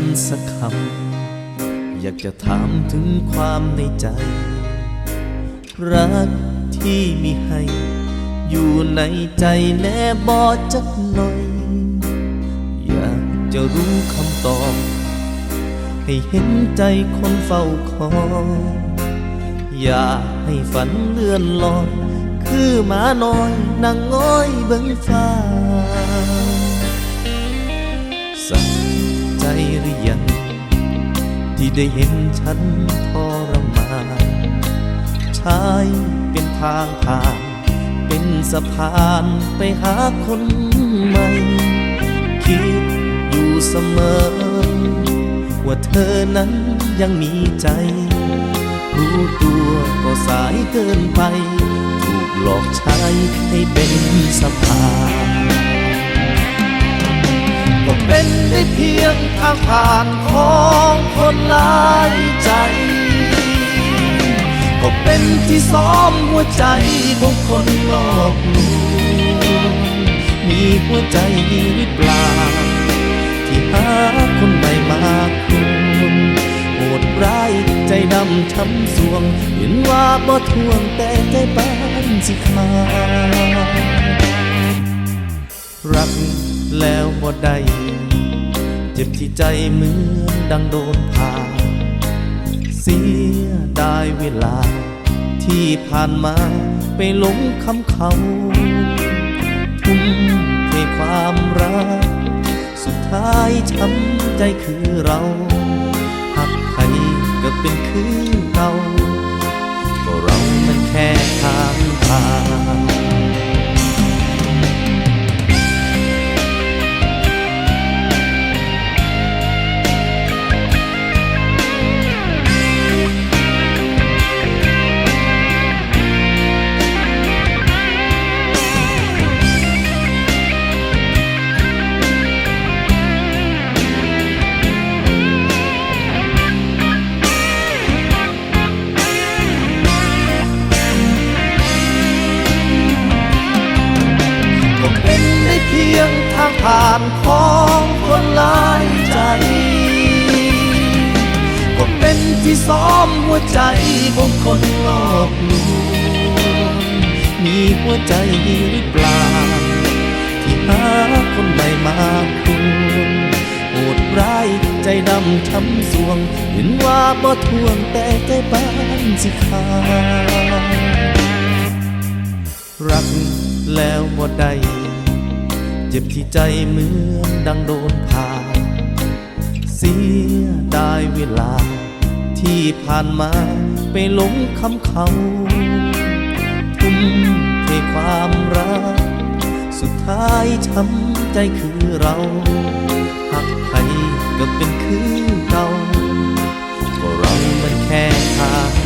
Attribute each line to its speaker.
Speaker 1: กันสักคำ อยากจะถามถึงความในใจ รักที่มีให้ อยู่ในใจแน่บอจักหน่อย อยากจะรู้คำตอบ ให้เห็นใจคนเฝ้าคอยอย่าให้ฝันเลื่อนลอย คือหมาน้อยนางง้อยเบิ่งฟ้า ได้เห็นฉันทรมานใช้เป็นทางผ่าน เป็นสะพานไปหาคนใหม่ คิดอยู่เสมอ ว่าเธอนั้นยังมีใจ รู้ตัวก็สายเกินไป ถูกหลอกใช้ให้เป็นสะพาน เพียงทางผ่านของคนหลายใจ ก็เป็นที่ซ้อมหัวใจของคนหลอกลวงมีหัวใจหรือเปล่า ที่หาคนใหม่มาคุณโหดร้ายใจดำช้ำสวง เห็นว่าบ่ทวงแต่ใจปานสิขาดรักแล้วบ่ได้ จ็บที่ใจเหมือนดังโดนผ่าเสียดายเวลา ที่ผ่านมาไปหลงคำเขาทุ่มเทความรัก สุดท้ายช้ำใจคือเราหักใครก็เป็นคือ ผ่านของคนหลายใจ ก็เป็นที่ซ้อมหัวใจของคนหลอกลวงมีหัวใจหรือเปล่า ที่หาคนใหม่มาคุณโหดร้ายใจดำช้ำสวง เห็นว่าบ่ทวงแต่ใจปานสิขาดรักแล้วบ่ได้ เจ็บที่ใจเหมือนดังโดนผ่าเสียดายเวลา ที่ผ่านมาไปหลงคำเขาทุ่มเทความรัก สุดท้ายช้ำใจคือเราหักใครก็เป็นคือเราก็เรามันแค่ทาง